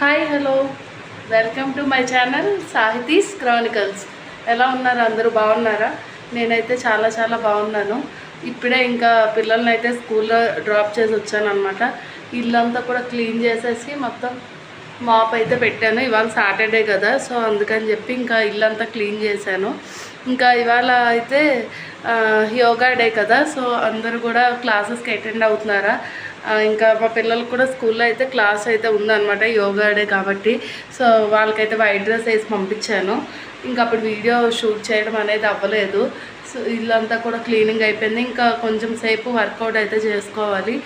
Hi hello welcome to my channel Sahithi's chronicles ఎలా ఉన్నారు? అందరూ బాగున్నారా? నేనైతే చాలా చాలా బాగున్నాను. ఇప్పుడే ఇంకా పిల్లల్ని అయితే స్కూల్లో డ్రాప్ చేసి వచ్చాను అనమాట ఇల్లంతా కూడా క్లీన్ చేసేసి మొత్తం మాప్ అయితే పెట్టాను. ఇవాళ సాటర్డే కదా సో అందుకని చెప్పి ఇంకా ఇల్లంతా క్లీన్ చేశాను. ఇంకా ఇవాళ అయితే యోగా డే కదా సో అందరూ కూడా క్లాసెస్కి అటెండ్ అవుతున్నారా? ఇంకా మా పిల్లలకు కూడా స్కూల్లో అయితే క్లాస్ అయితే ఉందన్నమాట యోగా డే కాబట్టి. సో వాళ్ళకైతే వైట్ డ్రెస్ వేసి పంపించాను. ఇంకా అప్పుడు వీడియో షూట్ చేయడం అనేది అవ్వలేదు. సో ఇల్లంతా కూడా క్లీనింగ్ అయిపోయింది. ఇంకా కొంచెం సేపు వర్కౌట్ అయితే చేసుకోవాలి.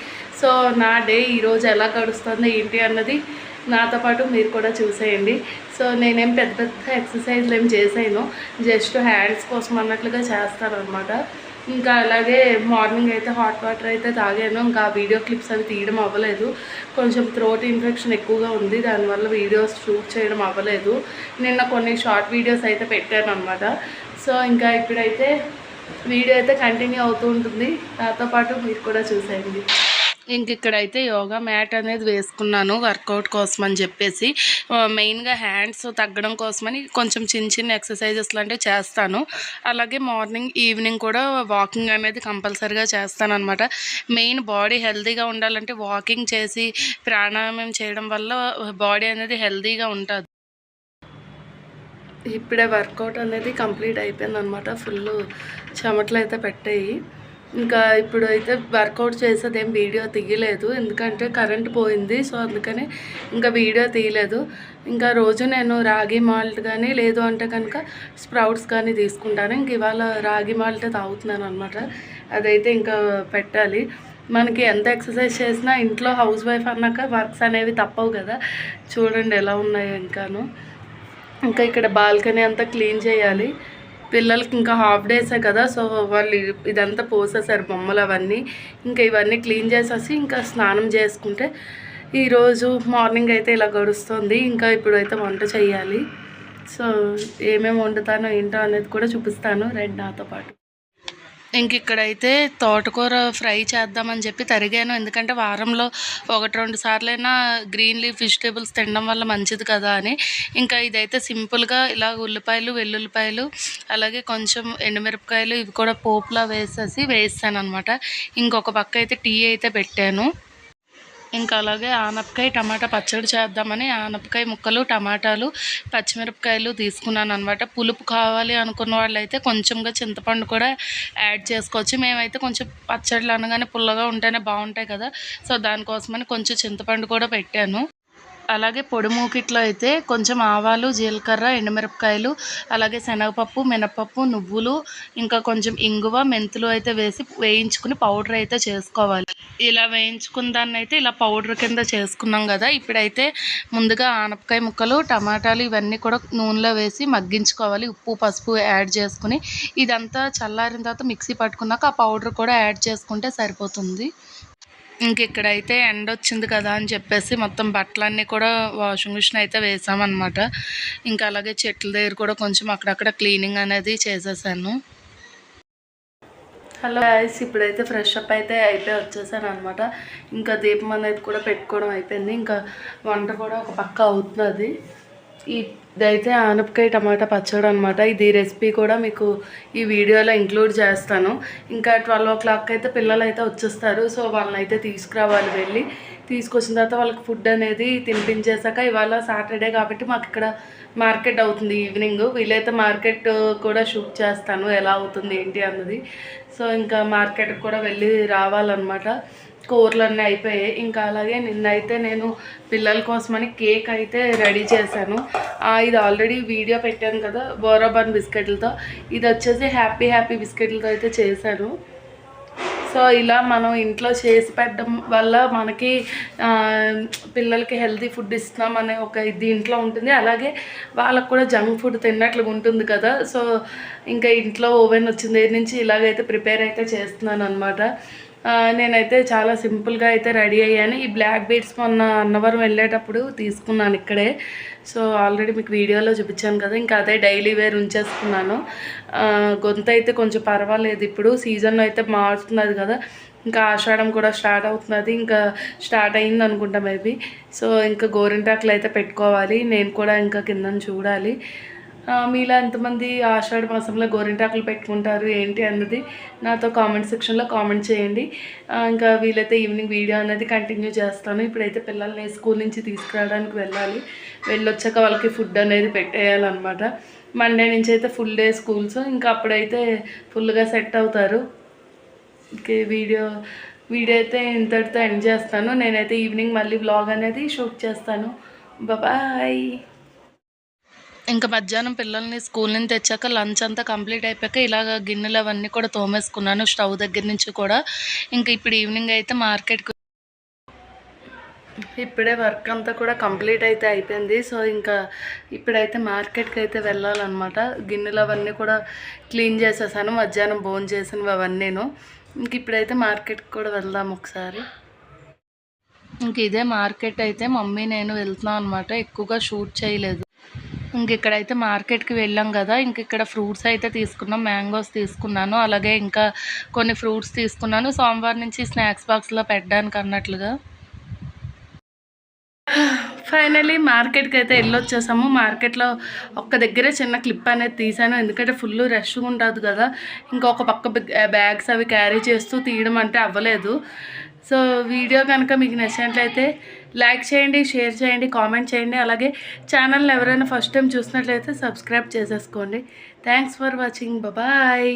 సో నా డే ఈరోజు ఎలా గడుస్తుంది ఏంటి అన్నది నాతో పాటు మీరు కూడా చూసేయండి. సో నేనేం పెద్ద పెద్ద ఎక్సర్సైజ్లు ఏం చేసాను జస్ట్ హ్యాండ్స్ కోసం అన్నట్లుగా చేస్తాను అనమాట ఇంకా అలాగే మార్నింగ్ అయితే హాట్ వాటర్ అయితే తాగాను. ఇంకా వీడియో క్లిప్స్ అవి తీయడం అవ్వలేదు. కొంచెం థ్రోట్ ఇన్ఫెక్షన్ ఎక్కువగా ఉంది. దానివల్ల వీడియోస్ షూట్ చేయడం అవ్వలేదు. నిన్న కొన్ని షార్ట్ వీడియోస్ అయితే పెట్టాను అనమాట సో ఇంకా ఇప్పుడైతే వీడియో అయితే కంటిన్యూ అవుతూ ఉంటుంది. దాంతో పాటు మీరు కూడా చూసేయండి. ఇంక ఇక్కడైతే యోగా మ్యాట్ అనేది వేసుకున్నాను వర్కౌట్ కోసం అని చెప్పేసి మెయిన్గా హ్యాండ్స్ తగ్గడం కోసమని కొంచెం చిన్న చిన్న ఎక్సర్సైజెస్ లాంటివి చేస్తాను. అలాగే మార్నింగ్ ఈవినింగ్ కూడా వాకింగ్ అనేది కంపల్సరీగా చేస్తాను అనమాట మెయిన్ బాడీ హెల్తీగా ఉండాలంటే వాకింగ్ చేసి ప్రాణాయామం చేయడం వల్ల బాడీ అనేది హెల్తీగా ఉంటుంది. ఇప్పుడే వర్కౌట్ అనేది కంప్లీట్ అయిపోయింది అనమాట ఫుల్ చెమటలు అయితే పెట్టాయి. ఇంకా ఇప్పుడు అయితే వర్కౌట్ చేసేది ఏం వీడియో తీయలేదు. ఎందుకంటే కరెంట్ పోయింది. సో అందుకని ఇంకా వీడియో తీయలేదు. ఇంకా రోజు నేను రాగి మాల్ట్ కానీ లేదు అంటే కనుక స్ప్రౌట్స్ కానీ తీసుకుంటాను. ఇంక ఇవాళ రాగి మాల్ట్ తాగుతున్నాను అనమాట అదైతే ఇంకా పెట్టాలి. మనకి ఎంత ఎక్సర్సైజ్ చేసినా ఇంట్లో హౌస్ వైఫ్ అన్నాక వర్క్స్ అనేవి తప్పవు కదా. చూడండి ఎలా ఉన్నాయో ఇంకాను. ఇంకా ఇక్కడ బాల్కనీ అంతా క్లీన్ చేయాలి. పిల్లలకి ఇంకా హాఫ్ డేసే కదా సో వాళ్ళు ఇదంతా పోసేసారు బొమ్మలు అవన్నీ. ఇంకా ఇవన్నీ క్లీన్ చేసేసి ఇంకా స్నానం చేసుకుంటే ఈరోజు మార్నింగ్ అయితే ఇలా గడుస్తుంది. ఇంకా ఇప్పుడు అయితే వంట చేయాలి. సో ఏమేమి వండుతానో ఏంటో అనేది కూడా చూపిస్తాను. రండి నాతో పాటు. ఇంక ఇక్కడైతే తోటకూర ఫ్రై చేద్దామని చెప్పి తరిగాను. ఎందుకంటే వారంలో ఒకటి రెండు సార్లైనా గ్రీన్ లీఫ్ వెజిటేబుల్స్ తినడం వల్ల మంచిది కదా అని. ఇంకా ఇదైతే సింపుల్గా ఇలా ఉల్లిపాయలు వెల్లుల్లిపాయలు అలాగే కొంచెం ఎండుమిరపకాయలు ఇవి కూడా పోపులా వేసేసి వేస్తాను అనమాట ఇంకొక పక్క అయితే టీ అయితే పెట్టాను. ఇంకా అలాగే ఆనపకాయ టమాటా పచ్చడి చేద్దామని ఆనపకాయ ముక్కలు టమాటాలు పచ్చిమిరపకాయలు తీసుకున్నాను అనమాట పులుపు కావాలి అనుకున్న వాళ్ళైతే కొంచెంగా చింతపండు కూడా యాడ్ చేసుకోవచ్చు. మేమైతే కొంచెం పచ్చళ్ళు అనగానే పుల్లగా ఉంటేనే బాగుంటాయి కదా. సో దానికోసమని కొంచెం చింతపండు కూడా పెట్టాను. అలాగే పొడిమూకిట్లో అయితే కొంచెం ఆవాలు జీలకర్ర ఎండుమిరపకాయలు అలాగే శనగపప్పు మినపప్పు నువ్వులు ఇంకా కొంచెం ఇంగువ మెంతులు అయితే వేసి వేయించుకుని పౌడర్ అయితే చేసుకోవాలి. ఇలా వేయించుకున్న దాన్ని అయితే ఇలా పౌడర్ కింద చేసుకున్నాం కదా ఇప్పుడైతే ముందుగా ఆనపకాయ ముక్కలు టమాటాలు ఇవన్నీ కూడా నూనెలో వేసి మగ్గించుకోవాలి. ఉప్పు పసుపు యాడ్ చేసుకుని ఇదంతా చల్లారిన తర్వాత మిక్సీ పట్టుకున్నాక ఆ పౌడర్ కూడా యాడ్ చేసుకుంటే సరిపోతుంది. ఇంక ఇక్కడైతే ఎండ వచ్చింది కదా అని చెప్పేసి మొత్తం బట్టలన్నీ కూడా వాషింగ్ మిషన్ అయితే వేసామన్నమాట. ఇంకా అలాగే చెట్ల దగ్గర కూడా కొంచెం అక్కడక్కడ క్లీనింగ్ అనేది చేసేసాను. హలో గాయస్ ఇప్పుడైతే ఫ్రెష్ అప్ అయితే అయిపోయి వచ్చేసాను అనమాట ఇంకా దీపం అనేది కూడా పెట్టుకోవడం అయిపోయింది. ఇంకా వంట కూడా ఒక పక్క అవుతున్నది. ఇదైతే ఆనపకాయ టమాటా పచ్చడి అనమాట ఇది రెసిపీ కూడా మీకు ఈ వీడియోలో ఇంక్లూడ్ చేస్తాను. ఇంకా ట్వెల్వ్ ఓ క్లాక్ అయితే పిల్లలు అయితే వచ్చేస్తారు. సో వాళ్ళని అయితే తీసుకురావాలి వెళ్ళి. తీసుకొచ్చిన తర్వాత వాళ్ళకి ఫుడ్ అనేది తినిపించేశాక ఇవాళ సాటర్డే కాబట్టి మాకు ఇక్కడ మార్కెట్ అవుతుంది ఈవినింగ్. వీలైతే మార్కెట్ కూడా షూట్ చేస్తాను. ఎలా అవుతుంది ఏంటి అన్నది. సో ఇంకా మార్కెట్కి కూడా వెళ్ళి రావాలన్నమాట. కూరలన్నీ అయిపోయాయి. ఇంకా అలాగే నిన్నైతే నేను పిల్లల కోసమని కేక్ అయితే రెడీ చేశాను. ఇది ఆల్రెడీ వీడియో పెట్టాను కదా బోరాబన్ బిస్కెట్లతో. ఇది వచ్చేసి హ్యాపీ హ్యాపీ బిస్కెట్లతో అయితే చేశాను. సో ఇలా మనం ఇంట్లో చేసి పెట్టడం వల్ల మనకి పిల్లలకి హెల్తీ ఫుడ్ ఇస్తున్నాం అనే ఒక దీంట్లో ఉంటుంది. అలాగే వాళ్ళకు కూడా జంక్ ఫుడ్ తిన్నట్లుగా ఉంటుంది కదా. సో ఇంకా ఇంట్లో ఓవెన్ వచ్చిన దగ్గర నుంచి ఇలాగైతే ప్రిపేర్ అయితే చేస్తున్నాను అనమాట నేనైతే చాలా సింపుల్గా అయితే రెడీ అయ్యాను. ఈ బ్లాక్ బీడ్స్ మొన్న అన్నవరం వెళ్ళేటప్పుడు తీసుకున్నాను ఇక్కడే. సో ఆల్రెడీ మీకు వీడియోలో చూపించాను కదా ఇంకా అదే డైలీ వేర్ ఉంచేసుకున్నాను. గొంత అయితే కొంచెం పర్వాలేదు ఇప్పుడు. సీజన్ అయితే మారుతున్నది కదా ఇంకా ఆషాఢం కూడా స్టార్ట్ అవుతున్నది ఇంకా స్టార్ట్ అయింది అనుకుంటా మేబీ. సో ఇంకా గోరింటాకులు అయితే పెట్టుకోవాలి నేను కూడా ఇంకా కింద చూడాలి. మీలో ఎంతమంది ఆషాఢ మాసంలో గోరింటాకులు పెట్టుకుంటారు ఏంటి అన్నది నాతో కామెంట్ సెక్షన్లో కామెంట్ చేయండి. ఇంకా వీలైతే ఈవినింగ్ వీడియో అనేది కంటిన్యూ చేస్తాను. ఇప్పుడైతే పిల్లల్ని స్కూల్ నుంచి తీసుకురావడానికి వెళ్ళాలి. వెళ్ళొచ్చాక వాళ్ళకి ఫుడ్ అనేది పెట్టేయాలన్నమాట. మండే నుంచి అయితే ఫుల్ డే స్కూల్స్ ఇంకా అప్పుడైతే ఫుల్గా సెట్ అవుతారు. ఓకే వీడియో వీడియో అయితే ఇంతటితో ఎండ్ చేస్తాను. నేనైతే ఈవినింగ్ మళ్ళీ వ్లాగ్ అనేది షూట్ చేస్తాను. బాయ్ ఇంకా మధ్యాహ్నం పిల్లల్ని స్కూల్ నుంచి తెచ్చాక లంచ్ అంతా కంప్లీట్ అయిపోయాక ఇలాగ గిన్నెలు అవన్నీ కూడా తోమేసుకున్నాను స్టవ్ దగ్గర నుంచి కూడా. ఇంకా ఇప్పుడు ఈవినింగ్ అయితే మార్కెట్కి ఇప్పుడే వర్క్ అంతా కూడా కంప్లీట్ అయితే అయిపోయింది. సో ఇంకా ఇప్పుడైతే మార్కెట్కి అయితే వెళ్ళాలన్నమాట. గిన్నెలు అవన్నీ కూడా క్లీన్ చేసేసాను మధ్యాహ్నం భోజనం చేసినవి అవన్నీను. ఇంక ఇప్పుడైతే మార్కెట్కి కూడా వెళ్దాం ఒకసారి. ఇంక ఇదే మార్కెట్ అయితే మమ్మీ నేను వెళ్తున్నాం అనమాట ఎక్కువగా షూట్ చేయలేదు. ఇంకెక్కడైతే మార్కెట్కి వెళ్ళాం కదా ఇంక ఇక్కడ ఫ్రూట్స్ అయితే తీసుకున్నాం మ్యాంగోస్ తీసుకున్నాను అలాగే ఇంకా కొన్ని ఫ్రూట్స్ తీసుకున్నాను. సోమవారం నుంచి స్నాక్స్ బాక్స్లో పెట్టడానికి అన్నట్లుగా. ఫైనలీ మార్కెట్కి అయితే వెళ్ళొచ్చేసాము. మార్కెట్లో ఒక్క దగ్గరే చిన్న క్లిప్ అనేది తీసాను ఎందుకంటే ఫుల్ రష్గా ఉంటుంది కదా. ఇంకొక పక్క బ్యాగ్స్ అవి క్యారీ చేస్తూ తీయడం అంటే అవ్వలేదు. సో వీడియో కనుక మీకు నచ్చినట్లయితే లైక్ చేయండి షేర్ చేయండి కామెంట్ చేయండి. అలాగే ఛానల్ని ఎవరైనా ఫస్ట్ టైం చూసినట్లయితే సబ్స్క్రైబ్ చేసేసుకోండి. Thanks for watching. బాయ్.